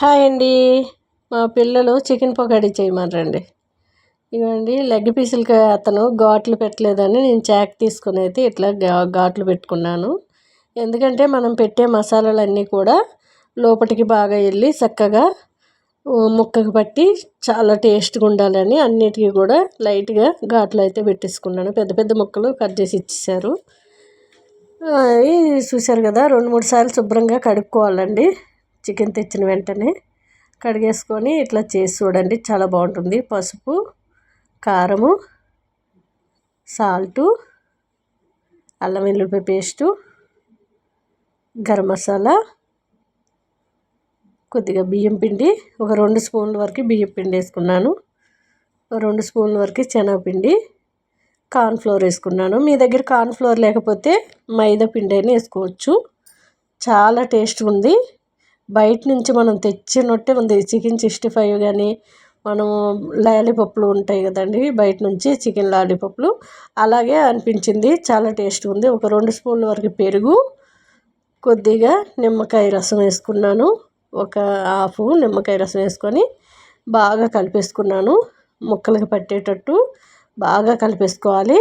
Hi అండి. మా పిల్లలు చికెన్ పకోడీ చేయమన్నారండి ఇవ్వండి లెగ్ పీసులకి అతను ఘాట్లు పెట్టలేదని నేను చాక్ తీసుకుని అయితే ఇట్లా ఘాట్లు పెట్టుకున్నాను. ఎందుకంటే మనం పెట్టే మసాలాలన్నీ కూడా లోపలికి బాగా వెళ్ళి చక్కగా ముక్కకు పట్టి చాలా టేస్ట్గా ఉండాలని అన్నిటికీ కూడా లైట్గా ఘాట్లు అయితే పెట్టేసుకున్నాను. పెద్ద పెద్ద ముక్కలు కట్ చేసి ఇచ్చేసారు చూశారు కదా రెండు మూడు సార్లు శుభ్రంగా కడుక్కోవాలండి. చికెన్ తెచ్చిన వెంటనే కడిగేసుకొని ఇట్లా చేసి చూడండి చాలా బాగుంటుంది. పసుపు కారము సాల్టు అల్లం వెల్లుల్లిపాయ పేస్టు గరం మసాలా కొద్దిగా బియ్యం పిండి ఒక రెండు స్పూన్ల వరకు బియ్యం పిండి వేసుకున్నాను. రెండు స్పూన్ల వరకు శనగపిండి కార్న్ఫ్లోర్ వేసుకున్నాను. మీ దగ్గర కార్న్ఫ్లోర్ లేకపోతే మైదా పిండి అయినా వేసుకోవచ్చు. చాలా టేస్ట్ ఉంది. బయట నుంచి మనం తెచ్చినట్టే ఉంది. చికెన్ సిక్స్టీ ఫైవ్ కానీ మనం లాలీపప్పులు ఉంటాయి కదండి. బయట నుంచి చికెన్ లాలీపప్పులు. అలాగే అనిపించింది. చాలా టేస్ట్ ఉంది. ఒక రెండు స్పూన్ల వరకు పెరుగు కొద్దిగా నిమ్మకాయ రసం వేసుకున్నాను. ఒక హాఫ్ నిమ్మకాయ రసం వేసుకొని బాగా కలిపేసుకున్నాను. ముక్కలకి పట్టేటట్టు బాగా కలిపేసుకోవాలి.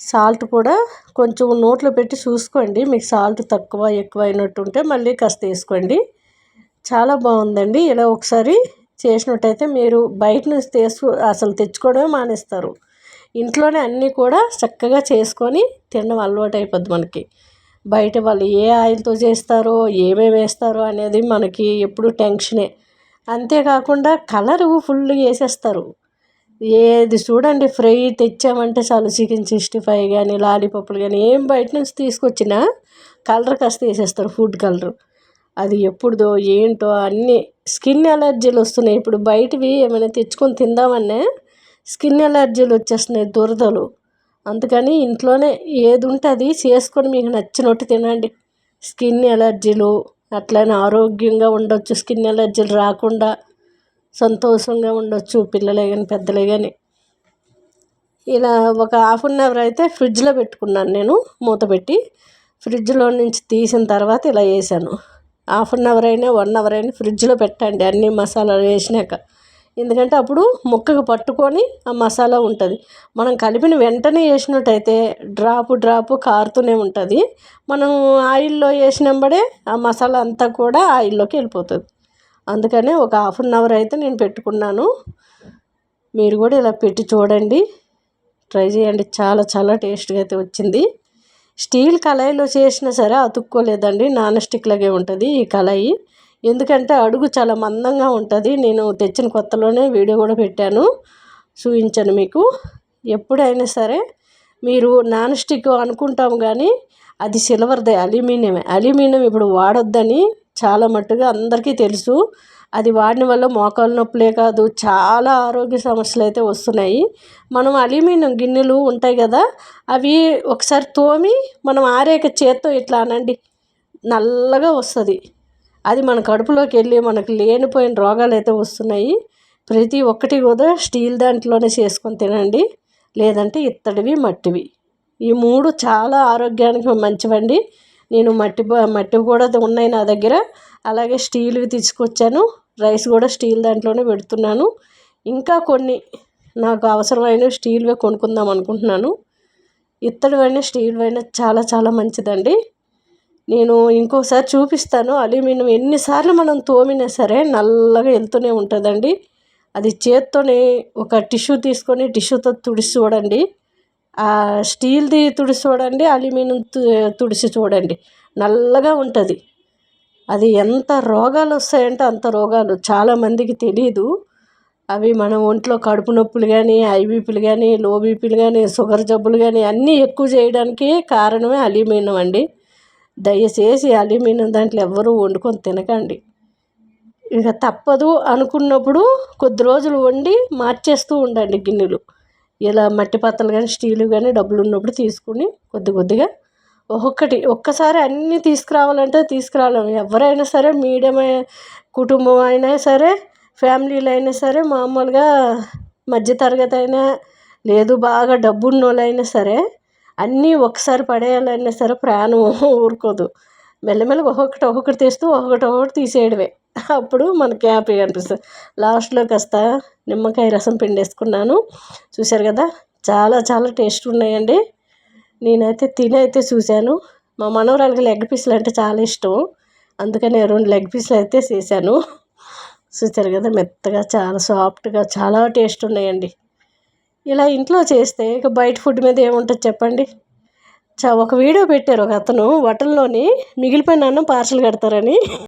సాల్ట్ కూడా కొంచెం నోట్లో పెట్టి చూసుకోండి. మీకు సాల్ట్ తక్కువ ఎక్కువ అయినట్టు ఉంటే మళ్ళీ కాస్త వేసుకోండి. చాలా బాగుందండి. ఇలా ఒకసారి చేసినట్టయితే మీరు బయట నుంచి తెసు అసలు తెచ్చుకోవడమే మానేస్తారు. ఇంట్లోనే అన్నీ కూడా చక్కగా చేసుకొని తినడం అలవాటు అయిపోద్ది మనకి. బయట వాళ్ళు ఏ ఆయిల్తో చేస్తారో ఏమేమి వేస్తారో అనేది మనకి ఎప్పుడు టెన్షనే. అంతేకాకుండా కలరు ఫుల్ వేసేస్తారు. ఏది చూడండి ఫ్రై తెచ్చామంటే చాలు. చికెన్ సిక్స్టీ ఫైవ్ కానీ లాలీపప్పులు కానీ ఏం బయట నుంచి తీసుకొచ్చినా కలర్ కాస్త వేసేస్తారు ఫుడ్ కలర్. అది ఎప్పుడుదో ఏంటో అన్నీ స్కిన్ ఎలర్జీలు వస్తున్నాయి. ఇప్పుడు బయటవి ఏమైనా తెచ్చుకొని తిందామనే స్కిన్ ఎలర్జీలు వచ్చేస్తున్నాయి దురదలు. అందుకని ఇంట్లోనే ఏది ఉంటే అది చేసుకొని మీకు నచ్చినట్టు తినండి. స్కిన్ ఎలర్జీలు అట్లనే ఆరోగ్యంగా ఉండొచ్చు. స్కిన్ ఎలర్జీలు రాకుండా సంతోషంగా ఉండొచ్చు పిల్లలే కానీ పెద్దలే కానీ ఇలా ఒక హాఫ్ అన్ అవర్ అయితే ఫ్రిడ్జ్లో పెట్టుకున్నాను నేను మూత పెట్టి. ఫ్రిడ్జ్లో నుంచి తీసిన తర్వాత ఇలా వేసాను హాఫ్ అన్ అవర్ అయినా వన్ అవర్ అయినా ఫ్రిడ్జ్లో పెట్టండి అన్ని మసాలాలు వేసినాక. ఎందుకంటే అప్పుడు ముక్కకు పట్టుకొని ఆ మసాలా ఉంటుంది. మనం కలిపిన వెంటనే వేసినట్టయితే డ్రాపు డ్రాపు కారుతూనే ఉంటుంది. మనం ఆయిల్లో వేసినంబడే ఆ మసాలా అంతా కూడా ఆయిల్లోకి వెళ్ళిపోతుంది. అందుకనే ఒక హాఫ్ అన్ అవర్ అయితే నేను పెట్టుకున్నాను. మీరు కూడా ఇలా పెట్టి చూడండి. ట్రై చేయండి. చాలా చాలా టేస్ట్గా అయితే వచ్చింది. స్టీల్ కళాయిలో చేసినా సరే అతుక్కోలేదండి. నాన్ స్టిక్ లాగే ఉంటుంది ఈ కళాయి. ఎందుకంటే అడుగు చాలా మందంగా ఉంటుంది. నేను తెచ్చిన కొత్తలోనే వీడియో కూడా పెట్టాను. చూపించాను మీకు. ఎప్పుడైనా సరే మీరు నాన్ స్టిక్ అనుకుంటాము కానీ అది సిల్వర్దే అల్యూమినియమే. అల్యూమినియం ఇప్పుడు వాడొద్దని చాలా మట్టుగా అందరికీ తెలుసు. అది వాడిన వల్ల మోకాలు నొప్పులే కాదు చాలా ఆరోగ్య సమస్యలు అయితే వస్తున్నాయి. మనం అల్యూమినియం గిన్నెలు ఉంటాయి కదా అవి ఒకసారి తోమి మనం ఆరేక చేత్తో ఇట్లా అనండి నల్లగా వస్తుంది. అది మన కడుపులోకి వెళ్ళి మనకు లేనిపోయిన రోగాలు అయితే వస్తున్నాయి. ప్రతి ఒక్కటి కూడా స్టీల్ దాంట్లోనే చేసుకొని తినండి లేదంటే ఇత్తడివి మట్టివి. ఈ మూడు చాలా ఆరోగ్యానికి మంచివండి. నేను మట్టి మట్టి కూడా ఉన్నాయి నా దగ్గర. అలాగే స్టీల్వి తీసుకొచ్చాను. రైస్ కూడా స్టీల్ దాంట్లోనే పెడుతున్నాను. ఇంకా కొన్ని నాకు అవసరమైన స్టీల్వే కొనుక్కుందాం అనుకుంటున్నాను. ఇత్తడివైనా స్టీల్వైనా చాలా చాలా మంచిదండి. నేను ఇంకోసారి చూపిస్తాను. అల్యూమినియం ఎన్నిసార్లు మనం తోమినా సరే నల్లగా వెళ్తూనే ఉంటుందండి. అది చేత్తోనే ఒక టిష్యూ తీసుకొని టిష్యూతో తుడిచి చూడండి. స్టీల్ది తుడిసి చూడండి అల్యూమినియం తుడిసి చూడండి. నల్లగా ఉంటుంది. అది ఎంత రోగాలు వస్తాయంటే అంత రోగాలు. చాలామందికి తెలియదు అవి మన ఒంట్లో కడుపు నొప్పులు కానీ ఐబీపీలు కానీ లో బీపీలు కానీ షుగర్ జబ్బులు కానీ అన్నీ ఎక్కువ చేయడానికి కారణమే అల్యూమినియం అండి. దయచేసి అల్యూమినియం దాంట్లో ఎవ్వరూ వండుకొని తినకండి. ఇక తప్పదు అనుకున్నప్పుడు కొద్ది రోజులు వండి మార్చేస్తూ ఉండండి గిన్నెలు. ఇలా మట్టి పాత్రలు కానీ స్టీలు కానీ డబ్బులు ఉన్నప్పుడు తీసుకుని కొద్ది కొద్దిగా ఒక్కొక్కటి ఒక్కసారి అన్నీ తీసుకురావాలంటే తీసుకురాలేము. ఎవరైనా సరే మీడియం కుటుంబం అయినా సరే ఫ్యామిలీలు అయినా సరే మామూలుగా మధ్యతరగతి అయినా లేదు బాగా డబ్బు ఉన్న సరే అన్నీ ఒకసారి పడేయాలన్నా సరే ప్రాణం ఊరుకోదు. మెల్లమెల్లగా ఒక్కొక్కటి ఒక్కొక్కటి తీస్తూ ఒక్కొక్కటి ఒక్కొక్కటి తీసేయడమే. అప్పుడు మనకి హ్యాపీగా అనిపిస్తుంది. లాస్ట్లో కాస్త నిమ్మకాయ రసం పిండేసుకున్నాను. చూశారు కదా చాలా చాలా టేస్ట్ ఉన్నాయండి. నేనైతే తిని అయితే చూశాను. మా మనవరాలకి లెగ్ పీసులు అంటే చాలా ఇష్టం. అందుకని రెండు లెగ్ పీసులు అయితే చేశాను. చూశారు కదా మెత్తగా చాలా సాఫ్ట్గా చాలా టేస్ట్ ఉన్నాయండి. ఇలా ఇంట్లో చేస్తే ఇక బయట ఫుడ్ మీద ఏముంటుంది చెప్పండి? చ ఒక వీడియో పెట్టారు ఒక అతను హోటల్లోని మిగిలిపోయిన అన్నం పార్సల్ కడతారని.